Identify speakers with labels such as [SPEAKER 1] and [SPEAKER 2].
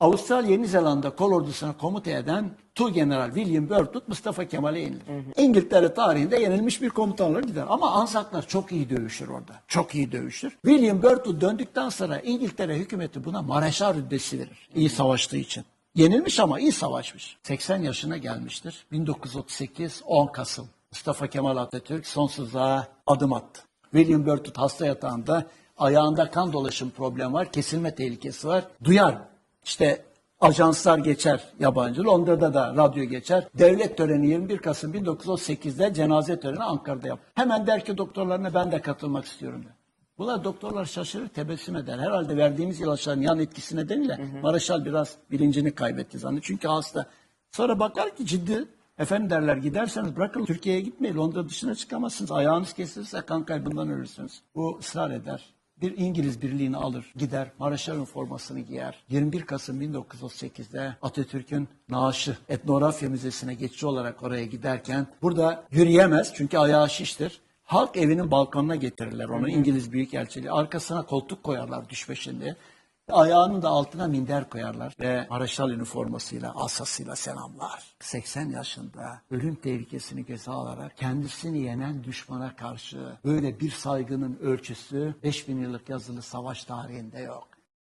[SPEAKER 1] Avustralya Yeni Zelanda kol ordusuna komuta eden Tuğgeneral William Burtwood Mustafa Kemal'e yenilir. İngiltere tarihinde yenilmiş bir komutan olarak gider. Ama Anzaklar çok iyi dövüşür orada. Çok iyi dövüşür. William Burtwood döndükten sonra İngiltere hükümeti buna Mareşal rütbesi verir. İyi savaştığı için. Yenilmiş ama iyi savaşmış. 80 yaşına gelmiştir. 1938 10 Kasım. Mustafa Kemal Atatürk sonsuzluğa adım attı. William Burtwood hasta yatağında ayağında kan dolaşım problemi var, kesilme tehlikesi var. Duyar. İşte ajanslar geçer yabancı. Londra'da da radyo geçer. Devlet töreni 21 Kasım 1938'de cenaze töreni Ankara'da yap. Hemen der ki doktorlarına ben de katılmak istiyorum. Der. Buna doktorlar şaşırır, tebessüm eder. Herhalde verdiğimiz ilaçların yan etkisi nedeniyle Maraşal biraz bilincini kaybetti zannediyor. Çünkü hasta. Sonra bakar ki ciddi. Efendim derler giderseniz bırakın Türkiye'ye gitmeyin. Londra dışına çıkamazsınız. Ayağınız kesilirse kan kaybından ölürsünüz. Bu ısrar eder. Bir İngiliz birliğini alır, gider, Maraşal'ın formasını giyer. 21 Kasım 1938'de Atatürk'ün naaşı etnografya müzesine geçici olarak oraya giderken burada yürüyemez çünkü ayağı şiştir. Halk evinin balkonuna getirirler onu İngiliz Büyükelçiliği. Arkasına koltuk koyarlar düşbeşinde. Ayağının da altına minder koyarlar ve Maraşal üniformasıyla, asasıyla selamlar. 80 yaşında ölüm tehlikesini göze alarak kendisini yenen düşmana karşı böyle bir saygının ölçüsü 5000 yıllık yazılı savaş tarihinde yok.